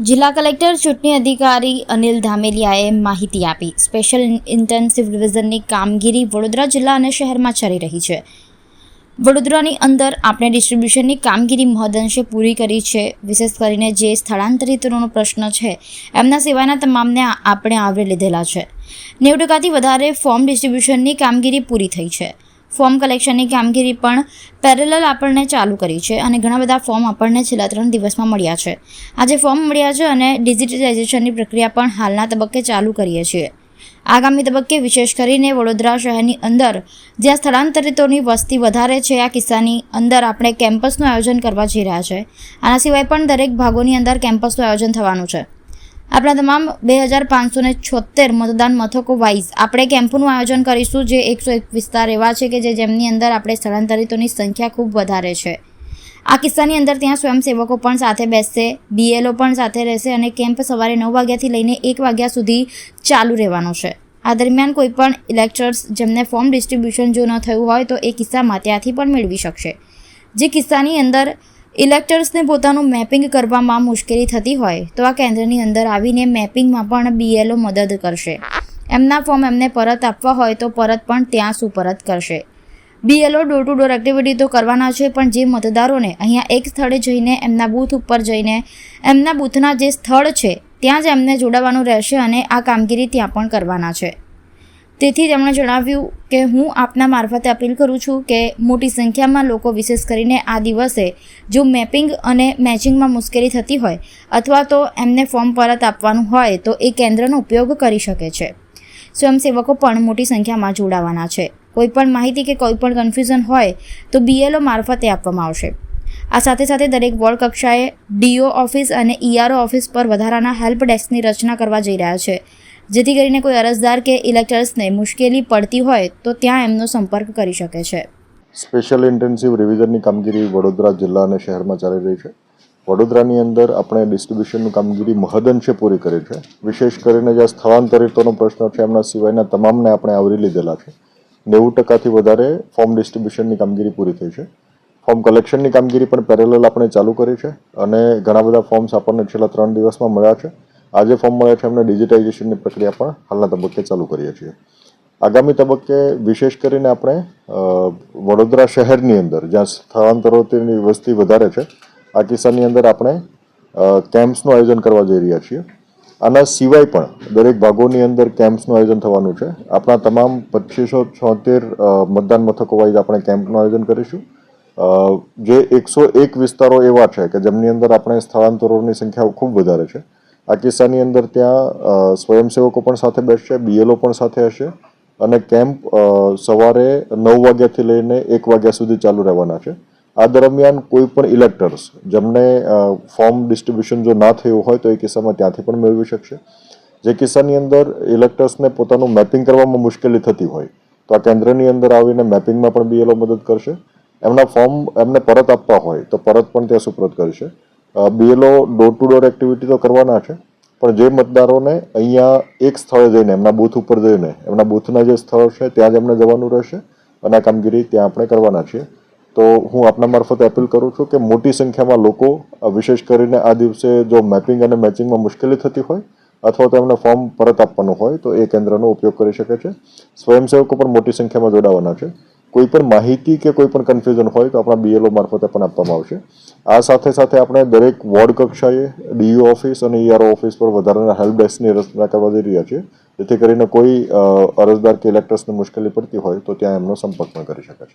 જિલ્લા કલેક્ટર ચૂંટણી અધિકારી અનિલ ધામેલિયાએ માહિતી આપી. સ્પેશિયલ ઇન્ટેન્સિવ રિવિઝનની કામગીરી વડોદરા જિલ્લા અને શહેરમાં ચાલી રહી છે. વડોદરાની અંદર આપણે ડિસ્ટ્રીબ્યુશનની કામગીરી મહદઅંશે પૂરી કરી છે. વિશેષ કરીને જે સ્થળાંતરિતોનો પ્રશ્ન છે, એમના સિવાયના તમામને આપણે આવરી લીધેલા છે. નેવું ટકાથી વધારે ફોર્મ ડિસ્ટ્રીબ્યુશનની કામગીરી પૂરી થઈ છે. ફોર્મ કલેક્શનની કામગીરી પણ પેરેલલ આપણને ચાલુ કરી છે અને ઘણા બધા ફોર્મ આપણને છેલ્લા ત્રણ દિવસમાં મળ્યા છે. આજે ફોર્મ મળ્યા છે અને ડિજિટલાઇઝેશનની પ્રક્રિયા પણ હાલના તબક્કે ચાલુ કરીએ છીએ. આગામી તબક્કે વિશેષ કરીને વડોદરા શહેરની અંદર જ્યાં સ્થળાંતરિતોની વસ્તી વધારે છે, આ કિસ્સાની અંદર આપણે કેમ્પસનું આયોજન કરવા જઈ રહ્યા છે. આના સિવાય પણ દરેક ભાગોની અંદર કેમ્પસનું આયોજન થવાનું છે. આપણા તમામ બે હજાર પાંચસો ને છોતેર મતદાન મથકો વાઇઝ આપણે કેમ્પનું આયોજન કરીશું જે એકસો એક વિસ્તાર એવા છે કે જે જેમની અંદર આપણે સ્થળાંતરિતોની સંખ્યા ખૂબ વધારે છે. આ કિસ્સાની અંદર ત્યાં સ્વયંસેવકો પણ સાથે બેસશે બીએલઓ પણ સાથે રહેશે અને કેમ્પ સવારે નવ વાગ્યાથી લઈને એક વાગ્યા સુધી ચાલુ રહેવાનો છે. આ દરમિયાન કોઈ પણ ઇલેક્ટર્સ જેમને ફોર્મ ડિસ્ટ્રીબ્યુશન જો ન થયું હોય તો એ કિસ્સામાં ત્યાંથી પણ મેળવી શકશે. જે કિસ્સાની અંદર ઇલેક્ટર્સને પોતાનું મેપિંગ કરવામાં મુશ્કેલી થતી હોય તો આ કેન્દ્રની અંદર આવીને મેપિંગમાં પણ બીએલઓ મદદ કરશે. એમના ફોર્મ એમને પરત આપવા હોય તો પરત પણ ત્યાં સુપરત કરશે. BLO door to door activity તો કરવાના છે, પણ જે મતદારોને અહીંયા એક સ્થળે જઈને એમના બૂથ ઉપર જઈને એમના બૂથના જે સ્થળ છે, ત્યાં જ એમને જોડાવાનું રહેશે અને આ કામગીરી ત્યાં પણ કરવાના છે. તેથી તેમણે જણાવ્યું કે હું આપના મારફતે અપીલ કરું છું કે મોટી સંખ્યામાં લોકો વિશેષ કરીને આ દિવસે જો મેપિંગ અને મેચિંગમાં મુશ્કેલી થતી હોય અથવા તો એમને ફોર્મ પરત આપવાનું હોય તો એ કેન્દ્રનો ઉપયોગ કરી શકે છે. સ્વયંસેવકો પણ મોટી સંખ્યામાં જોડાવાના છે. કોઈપણ માહિતી કે કોઈપણ કન્ફ્યુઝન હોય તો બીએલઓ મારફતે આપવામાં આવશે. આ સાથે સાથે દરેક વોર્ડ કક્ષાએ ડીઓ ઓફિસ અને ઈઆરઓ ઓફિસ પર વધારાના હેલ્પ ડેસ્કની રચના કરવા જઈ રહ્યા છે. જેથી કરીને કોઈ અરજદાર કે ઇલેક્ટર્સને મુશ્કેલી પડતી હોય તો ત્યાં એમનો સંપર્ક કરી શકે છે. સ્પેશિયલ ઇન્ટેન્સિવ રિવિઝનની કામગીરી વડોદરા જિલ્લા અને શહેરમાં ચાલી રહી છે. વડોદરાની અંદર આપણે ડિસ્ટ્રીબ્યુશનની કામગીરી મહદઅંશે પૂરી કરી છે. વિશેષ કરીને જ્યાં સ્થળાંતરિતોનો પ્રશ્ન છે, એમના સિવાયના તમામને આપણે આવરી લીધેલા છે. નેવું ટકાથી વધારે ફોર્મ ડિસ્ટ્રીબ્યુશનની કામગીરી પૂરી થઈ છે. ફોર્મ કલેક્શનની કામગીરી પણ પેરેલલ આપણે ચાલુ કરી છે અને ઘણા બધા ફોર્મ્સ આપણને છેલ્લા ત્રણ દિવસમાં મળ્યા છે. આજે ફોર્મ મળ્યા છે, એમને ડિજિટાઇઝેશનની પ્રક્રિયા પણ હાલના તબક્કે ચાલુ કરીએ છીએ. આગામી તબક્કે વિશેષ કરીને આપણે વડોદરા શહેરની અંદર, જ્યાં સ્થળાંતરોની વસ્તી વધારે છે, આ કિસ્સાની અંદર આપણે કેમ્પ્સનું આયોજન કરવા જઈ રહ્યા છીએ. આના સિવાય પણ દરેક ભાગોની અંદર કેમ્પ્સનું આયોજન થવાનું છે. આપણા તમામ પચીસો છોતેર મતદાન મથકો વાઇઝ આપણે કેમ્પનું આયોજન કરીશું. જે એકસો એક વિસ્તારો એવા છે કે જેમની અંદર આપણે સ્થળાંતરોની સંખ્યા ખૂબ વધારે છે. આ કિસ્સાની અંદર ત્યાં સ્વયંસેવકો પણ સાથે બેસશે બીએલઓ પણ સાથે હશે અને કેમ્પ સવારે નવ વાગ્યાથી લઈને એક વાગ્યા સુધી ચાલુ રહેવાના છે. આ દરમિયાન કોઈ પણ ઇલેક્ટર્સ જેમને ફોર્મ ડિસ્ટ્રીબ્યુશન જો ના થયું હોય તો એ કિસ્સામાં ત્યાંથી પણ મેળવી શકશે. જે કિસ્સાની અંદર ઇલેક્ટર્સને પોતાનું મેપિંગ કરવામાં મુશ્કેલી થતી હોય તો આ કેન્દ્રની અંદર આવીને મેપિંગમાં પણ બીએલઓ મદદ કરશે. એમના ફોર્મ એમને પરત આપવા હોય તો પરત પણ ત્યાં સુપ્રત કરશે. BLO door to door activity તો કરવાના છે, પણ જે મતદારોને અહીંયા એક સ્થળે જઈને, એમના બૂથ ઉપર જઈને, એમના બૂથના જે સ્થળ છે, ત્યાં જ એમને જવાનું રહેશે અને આ કામગીરી ત્યાં આપણે કરવાના છીએ. તો હું આપના મારફતે અપીલ કરું છું કે મોટી સંખ્યામાં લોકો વિશેષ કરીને આ દિવસે જો મેપિંગ અને મેચિંગમાં મુશ્કેલી થતી હોય અથવા તો એમને ફોર્મ પરત આપવાનું હોય, તો એ કેન્દ્રનો ઉપયોગ કરી શકે છે. સ્વયંસેવકો પણ મોટી સંખ્યામાં જોડાવાના છે. કોઈ પણ માહિતી કે કોઈ પણ કન્ફ્યુઝન હોય તો આપણા બીએલઓ મારફતે પણ આપવામાં આવશે. આ સાથે સાથે આપણે દરેક વોર્ડ કક્ષાએ ડીયુ ઓફિસ અને ઈઆરઓ ઓફિસ પર વધારાના હેલ્પ ડેસ્કની રચના કરવા જઈ રહ્યા છીએ. જેથી કરીને કોઈ અરજદાર કે ઇલેક્ટર્સને મુશ્કેલી પડતી હોય તો ત્યાં એમનો સંપર્ક પણ કરી શકે છે.